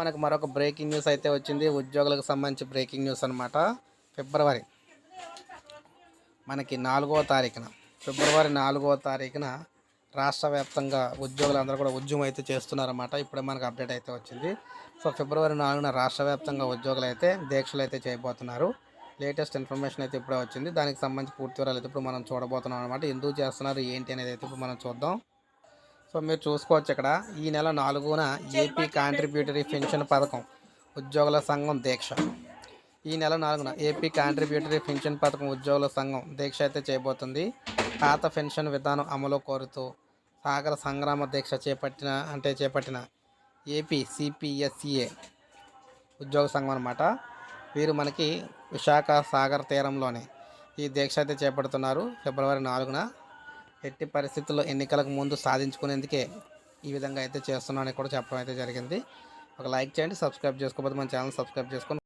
మనకు మరొక breaking news అయితే వచ్చింది. ఉద్యోగులకు సంబంధించి బ్రేకింగ్ న్యూస్ అనమాట ఫిబ్రవరి మనకి నాలుగవ తారీఖున ఫిబ్రవరి నాలుగవ తారీఖున రాష్ట్ర వ్యాప్తంగా ఉద్యోగులందరూ కూడా ఉద్యమం అయితే చేస్తున్నారన్నమాట. ఇప్పుడే మనకు అప్డేట్ అయితే వచ్చింది. సో ఫిబ్రవరి నాలుగున రాష్ట్ర వ్యాప్తంగా ఉద్యోగులు అయితే దీక్షలు అయితే చేయబోతున్నారు. లేటెస్ట్ ఇన్ఫర్మేషన్ అయితే ఇప్పుడే వచ్చింది. దానికి సంబంధించి పూర్తి వివరాలు అయితే ఇప్పుడు మనం చూడబోతున్నాం అనమాట ఎందుకు చేస్తున్నారు? ఏంటి అనేది అయితే ఇప్పుడు మనం చూద్దాం. సో మీరు చూసుకోవచ్చు ఇక్కడ. ఈ నెల నాలుగున ఏపీ కాంట్రిబ్యూటరీ పెన్షన్ పథకం ఉద్యోగుల సంఘం దీక్ష. ఈ నెల నాలుగున ఏపీ కాంట్రిబ్యూటరీ పెన్షన్ పథకం ఉద్యోగుల సంఘం దీక్ష అయితే చేయబోతుంది. పాత పెన్షన్ విధానం అమలు కోరుతూ సాగర సంగ్రామ దీక్ష చేపట్టిన అంటే చేపట్టిన ఏపీ సిపిఎస్సిఏ ఉద్యోగ సంఘం అనమాట వీరు మనకి విశాఖ సాగర్ తీరంలోనే ఈ దీక్ష అయితే చేపడుతున్నారు. ఫిబ్రవరి నాలుగున ఎట్టి పరిస్థితుల్లో ఎన్నికలకు ముందు సాధించుకునేందుకే ఈ విధంగా అయితే చేస్తున్నానని కూడా చెప్పడం అయితే జరిగింది. ఒక లైక్ చేయండి సబ్స్క్రైబ్ చేసుకోకపోతే మన ఛానల్ సబ్స్క్రైబ్ చేసుకొని